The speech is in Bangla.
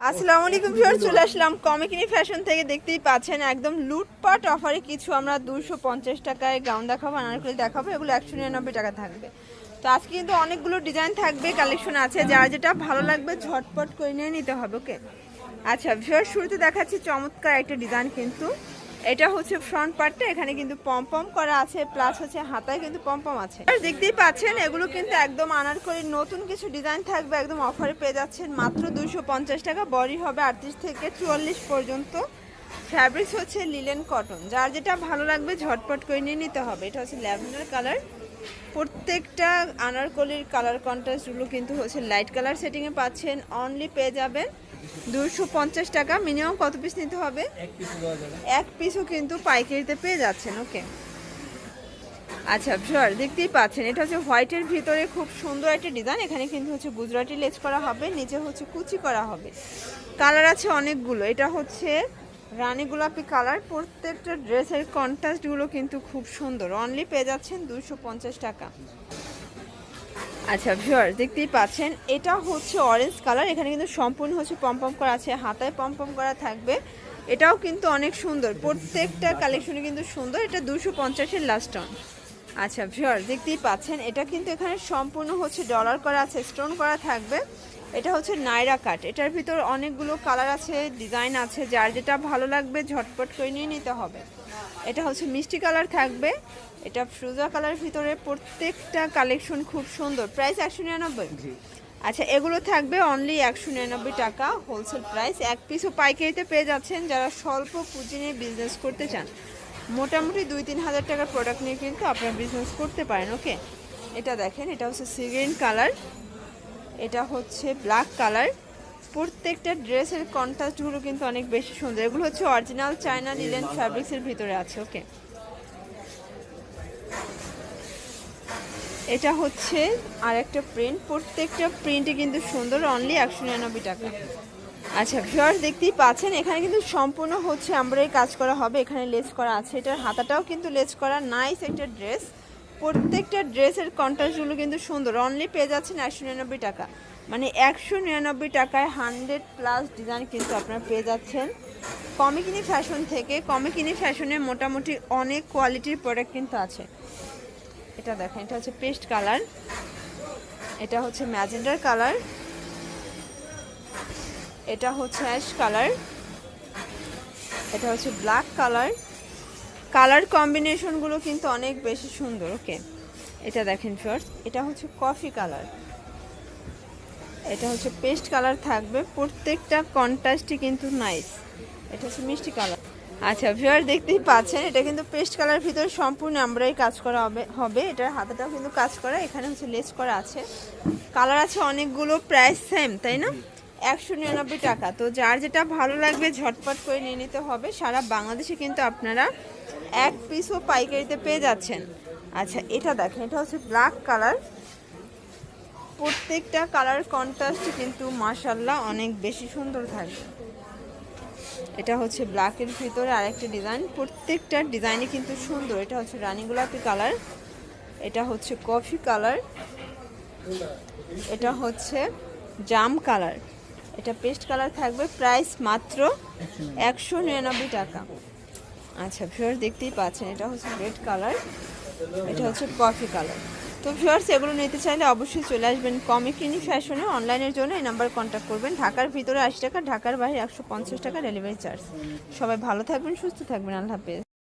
আসসালামু আলাইকুম ভিউয়ার চলে আসলাম কমিকিনি ফ্যাশন থেকে। দেখতেই পাচ্ছেন, একদম লুটপাট অফারে কিছু আমরা দুশো পঞ্চাশ টাকায় গাউন দেখাবো, আনারকলি দেখাবো, এগুলো একশো নিরানব্বই টাকা থাকবে। তো আজকে কিন্তু অনেকগুলো ডিজাইন থাকবে কালেকশন আছে, যার যেটা ভালো লাগবে ঝটপট করে নিয়ে নিতে হবে ওকে আচ্ছা ভিউয়ার শুরুতে দেখাচ্ছি চমৎকার একটা ডিজাইন কিন্তু। এটা হচ্ছে ফ্রন্ট পার্টটা এখানে কিন্তু পম পম করা আছে প্লাস হচ্ছে হাতায় কিন্তু পম পম আছে। আর দেখতেই পাচ্ছেন, এগুলো কিন্তু একদম আনার করে নতুন কিছু ডিজাইন থাকবে, একদম অফারে পেয়ে যাচ্ছেন। মাত্র দুশো টাকা, বডি হবে আটত্রিশ থেকে চুয়াল্লিশ পর্যন্ত। ফ্যাব্রিক্স হচ্ছে লিলেন কটন যার যেটা ভালো লাগবে ঝটপট করে নিয়ে নিতে হবে। এটা হচ্ছে ল্যাভেন্ডার কালার প্রত্যেকটা আনারকলির কালার কন্ট্রাস্টগুলো কিন্তু হচ্ছে লাইট কালার সেটিংয়ে পাচ্ছেন অনলি পেয়ে যাবেন দুশো পঞ্চাশ টাকা। মিনিমাম কত পিস নিতে হবে? এক পিসও কিন্তু পাইকারিতে পেয়ে যাচ্ছেন ওকে আচ্ছা ভিউয়ার দেখতেই পাচ্ছেন। এটা হচ্ছে হোয়াইটের ভিতরে খুব সুন্দর একটা ডিজাইন এখানে কিন্তু হচ্ছে গুজরাটি লেজ করা হবে নিচে হচ্ছে কুচি করা হবে। কালার আছে অনেকগুলো। এটা হচ্ছে রানী গোলাপি কালার, প্রত্যেকটা ড্রেসের কন্ট্রাস্টগুলো কিন্তু খুব সুন্দর। অনলি পেয়ে যাচ্ছেন দুশো টাকা। আচ্ছা ভিউয়ার দেখতেই পাচ্ছেন, এটা হচ্ছে অরেঞ্জ কালার এখানে কিন্তু সম্পূর্ণ হচ্ছে পম্পম করা আছে, হাতায় পম্পম করা থাকবে। এটাও কিন্তু অনেক সুন্দর, প্রত্যেকটা কালেকশনে কিন্তু সুন্দর, এটা দুশো পঞ্চাশের লাস্ট অন আচ্ছা ভিউয়ার দেখতেই পাচ্ছেন, এটা কিন্তু এখানে সম্পূর্ণ হচ্ছে ডলার করা আছে স্টোন করা থাকবে। এটা হচ্ছে নাইরা কাট এটার ভিতর অনেকগুলো কালার আছে ডিজাইন আছে যার যেটা ভালো লাগবে ঝটপট করে নিয়ে নিতে হবে। এটা হচ্ছে মিষ্টি কালার থাকবে। এটা ফ্রুজা কালার ভিতরে প্রত্যেকটা কালেকশন খুব সুন্দর। প্রাইস একশো নিরানব্বই। আচ্ছা এগুলো থাকবে অনলি একশো নিরানব্বই টাকা হোলসেল প্রাইস এক পিসও পাইকারিতে পেয়ে যাচ্ছেন যারা স্বল্প পুঁজি নিয়ে বিজনেস করতে চান। মোটামুটি দুই তিন হাজার টাকার প্রোডাক্ট নিয়ে কিন্তু আপনারা বিজনেস করতে পারেন ওকে এটা দেখেন এটা হচ্ছে সিগ্রিন কালার এটা হচ্ছে ব্ল্যাক কালার প্রত্যেকটা ড্রেসের কন্ট্রাস্টগুলো কিন্তু অনেক বেশি সুন্দর। এগুলো হচ্ছে অরিজিনাল চায়না লিলেন ফ্যাব্রিক্সের ভিতরে আছে ওকে এটা হচ্ছে আর একটা প্রিন্ট প্রত্যেকটা প্রিন্টই কিন্তু সুন্দর অনলি একশো নিরানব্বই টাকা। আচ্ছা ভিউয়ার্স দেখতেই পাচ্ছেন, এখানে কিন্তু সম্পূর্ণ হচ্ছে আমরাই কাজ করা হবে, এখানে লেস করা আছে। এটার হাতাটাও কিন্তু লেস করা নাইস একটা ড্রেস প্রত্যেকটা ড্রেসের কন্ট্রাস্টগুলো কিন্তু সুন্দর। অনলি পেয়ে যাচ্ছেন একশো নিরানব্বই টাকা। মানে একশো নিরানব্বই টাকায় হান্ড্রেড প্লাস ডিজাইন কিন্তু আপনারা পেয়ে যাচ্ছেন। কমিকিনি ফ্যাশন থেকে কমিকিনি ফ্যাশনে মোটামুটি অনেক কোয়ালিটির প্রোডাক্ট কিন্তু আছে। এটা দেখেন, এটা হচ্ছে পেস্ট কালার এটা হচ্ছে ম্যাজেন্ডার কালার এটা হচ্ছে অ্যাশ কালার এটা হচ্ছে ব্ল্যাক কালার কালার কম্বিনেশনগুলো কিন্তু অনেক বেশি সুন্দর, ওকে? এটা দেখেন ফার্স্ট এটা হচ্ছে কফি কালার এটা হচ্ছে পেস্ট কালার থাকবে, প্রত্যেকটা কন্ট্রাস্টই কিন্তু নাইস এটা হচ্ছে মিষ্টি কালার আচ্ছা ভিউয়ার দেখতেই পাচ্ছেন, এটা কিন্তু পেস্ট কালার ভিতরে সম্পূর্ণ আমরাই কাজ করা হবে হবে। এটার হাতাটাও কিন্তু কাজ করা, এখানে হচ্ছে লেস করা আছে। কালার আছে অনেকগুলো প্রাইস সেম তাই না? একশো নিরানব্বই টাকা। তো যার যেটা ভালো লাগবে ঝটপট করে নিয়ে নিতে হবে। সারা বাংলাদেশে কিন্তু আপনারা এক পিসও পাইকারিতে পেয়ে যাচ্ছেন। আচ্ছা এটা দেখেন, এটা হচ্ছে ব্ল্যাক কালার প্রত্যেকটা কালার কন্ট্রাস্ট কিন্তু মাশাল্লাহ অনেক বেশি সুন্দর থাকবে। এটা হচ্ছে ব্ল্যাকের ভিতরে আরেকটা ডিজাইন প্রত্যেকটা ডিজাইনই কিন্তু সুন্দর। এটা হচ্ছে রানী গোলাপি কালার এটা হচ্ছে কফি কালার এটা হচ্ছে জাম কালার এটা পেস্ট কালার থাকবে প্রাইস মাত্র একশো নিরানব্বই টাকা। আচ্ছা ভিউয়ার্স দেখতেই পাচ্ছেন, এটা হচ্ছে রেড কালার, এটা হচ্ছে কফি কালার। তো ভিউয়ার্স এগুলো নিতে চাইলে অবশ্যই চলে আসবেন কমিকিনি ফ্যাশনে। অনলাইনের জন্য এই নাম্বার কন্ট্যাক্ট করবেন। ঢাকার ভিতরে আশি টাকা, ঢাকার বাইরে একশো পঞ্চাশ টাকা ডেলিভারি চার্জ সবাই ভালো থাকবেন, সুস্থ থাকবেন। আল্লাহ হাফেজ।